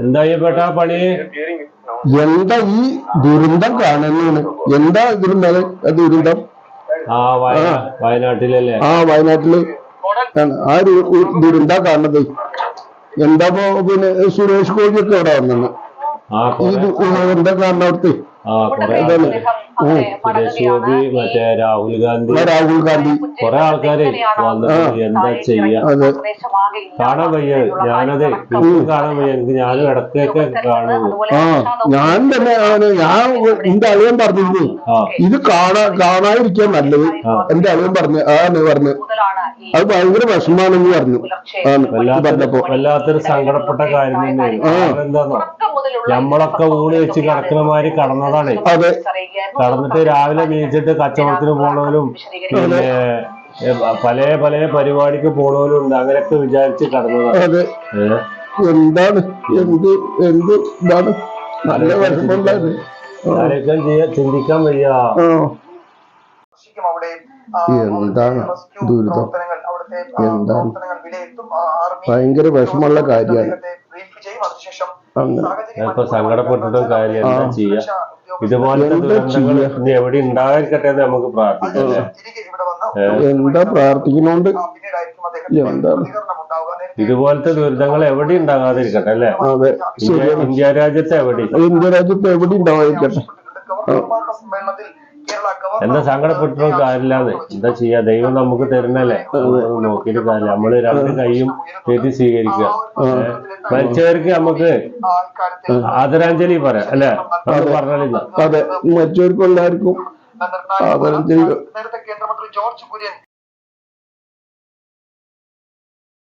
എന്താ ചെയ്യപ്പെട്ട പണി? എന്താ ഈ ദുരന്തം കാണുന്നതാണ്. എന്താ ദുരന്തം ദുരന്തം? ആ വയനാട്ടിലല്ലേ? ആ വയനാട്ടിൽ. ആ ഒരു ദുരന്താ കാണുന്നത്. എന്താ പിന്നെ സുരേഷ് ഗോപിയൊക്കെ അവിടെ വന്നു ഈ കാണുന്ന അവിടുത്തെ? ഗോപി മറ്റേ രാഹുൽ ഗാന്ധി രാഹുൽ ഗാന്ധി. കൊറേ ആൾക്കാര് എന്താ ചെയ്യാ? കാണാൻ വയ്യ. ഞാനത് കാണാൻ വയ്യ. എനിക്ക് ഞാൻ ഇടത്തേക്ക് കാണുന്നു ആ ഞാൻ തന്നെ ആണ്. ഞാൻ എന്റെ അളിയൻ പറഞ്ഞിരുന്നു. ഇത് കാണാ കാണാതിരിക്കാൻ നല്ലത്. എന്റെ അളിയൻ പറഞ്ഞു ആണ് പറഞ്ഞു. അത് ഭയങ്കര വിഷമാണെന്ന് പറഞ്ഞു. പറഞ്ഞപ്പോ. വല്ലാത്തൊരു സങ്കടപ്പെട്ട കാര്യം തന്നെയാണ്. നമ്മളൊക്കെ ഊണ് വെച്ച് കിടക്കുന്ന മാതിരി അതെ. കടന്നിട്ട് രാവിലെ നീച്ചിട്ട് കച്ചവടത്തിന് പോണവരും പിന്നെ പല പല പരിപാടിക്ക് പോണവരും ഉണ്ട്. അങ്ങനെയൊക്കെ വിചാരിച്ച് കടന്നതാണ്? എന്താണ്? എന്ത് എന്ത് ഇതാണ് നല്ല വിഷമമുണ്ടായത്. ആലോചിക്കാൻ ചെയ്യാ ചിന്തിക്കാൻ വയ്യ. ആ. ശരിക്കും അവിടെ എന്താണ് ദുരിതം? എന്താണ്? ഭയങ്കര വിഷമമുള്ള കാര്യമാണ്. സങ്കടപ്പെട്ടിട്ടും കാര്യം ചെയ്യാം. ഇതുപോലത്തെ എന്താ ദുരന്തങ്ങൾ ഇനി എവിടെ ഉണ്ടായിരിക്കട്ടെ എന്ന് നമുക്ക് പ്രാർത്ഥിക്കാം. അല്ലേ? ഇവിടെ വന്ന്. എന്താ പ്രാർത്ഥിക്കുന്നോണ്ട്? ഇതുപോലത്തെ ദുരിതങ്ങൾ എവിടെ ഉണ്ടാകാതിരിക്കട്ടെ അല്ലെ? അതെ. ഇന്ത്യ രാജ്യത്തെ എവിടെ? ഇന്ത്യ രാജ്യത്ത് എവിടെ ഉണ്ടാവാതിരിക്കട്ടെ? എന്താ ഗവർണർ കാര്യമില്ലാതെ എന്താ ചെയ്യാ? ദൈവം നമുക്ക് തരുന്നല്ലേ നോക്കിയിട്ട് കാര്യം നമ്മൾ രണ്ട് കൈയും തെറ്റി സ്വീകരിക്കുക? മരിച്ചവർക്ക് നമുക്ക് ആദരാഞ്ജലി പറയാം അല്ലെ? പറഞ്ഞാലും പറഞ്ഞാലില്ല. അതെ. മറ്റവർക്കും എല്ലാവർക്കും ആദരാഞ്ജലി. നേരത്തെ കേന്ദ്രമന്ത്രി ജോർജ് കുര്യൻ